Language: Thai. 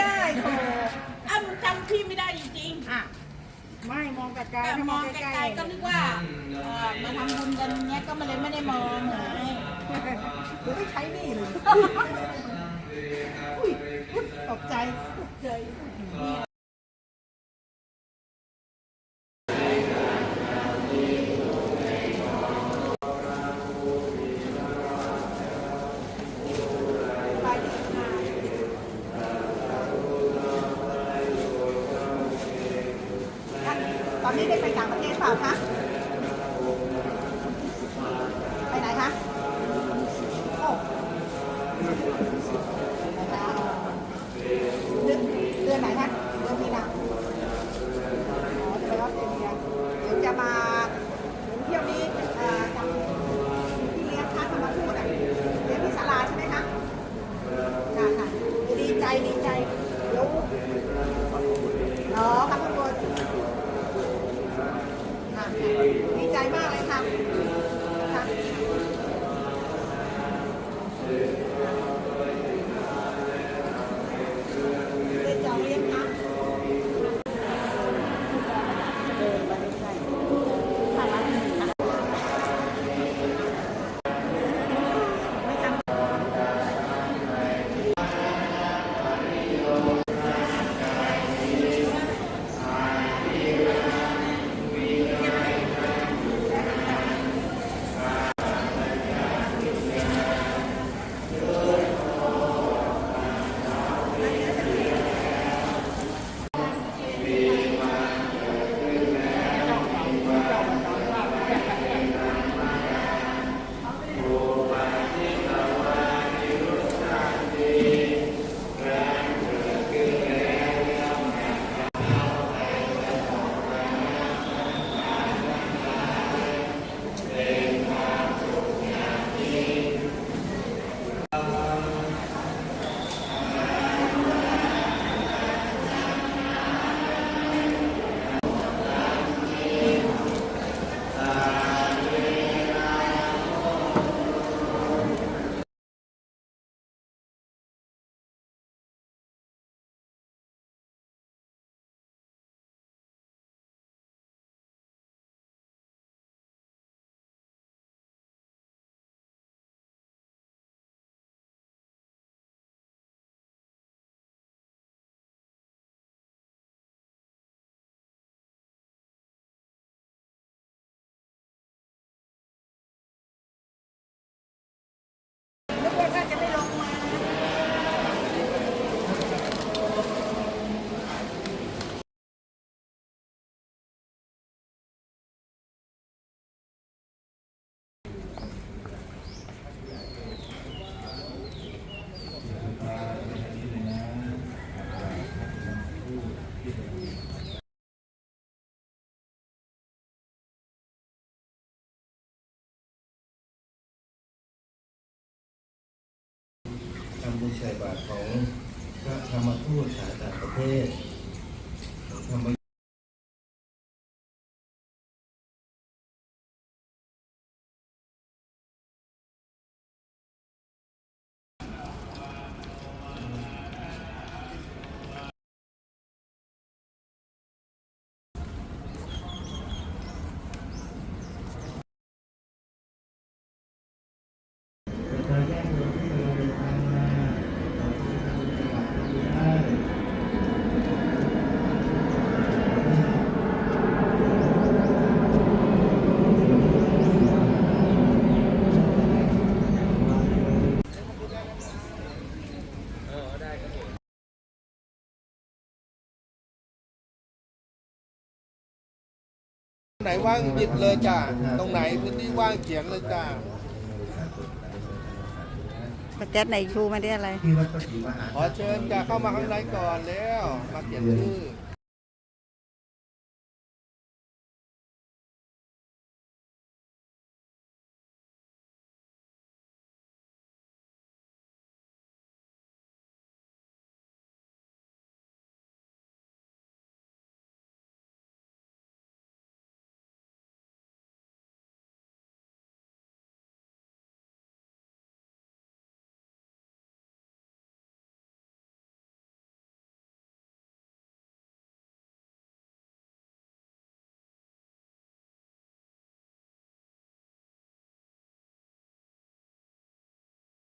ได้โถอ้ามึงจำพี่ไม่ได้จริงๆอะไม่มองไกลๆมองไกลๆก็นึกว่ามาทำบุญกันเนี้ยก็มาเลยไม่ได้มองไงกูไม่ใช้นี่เลยอุ้ยตกใจตกใจนี่ นนี้ได้ไปต่างประเทศเปล่าคะ ไปไหนคะโอ้นะคะเดือนเดือนไหนคะเดือนมีนาอ๋อจะไปออสเตรเลียเดี๋ยวจะมาเที่ยวนี้เอ่อจำที่เลี้ยงคะธรรมทูตอะเลี้ยงที่ศาลาใช่ไหมคะค่ะค่ะดีใจดีใจเดี๋ยวอ๋อค่ะคุณบุญค่ะดีใจมากเลยค่ะ ค่ะ บุญใส่บาตรของพระธรรมทูตสายต่างประเทศธรรม ไหนว่างหยิบเลยจ้ะตรงไหนพื้นที่ว่างเขียนเลยจ้ะประแจ๊ดในชูมาได้อะไรที่วัดพระศรีมหาขอเชิญจ้ะเข้ามาข้างในก่อนแล้ว มาเขียนชื่อ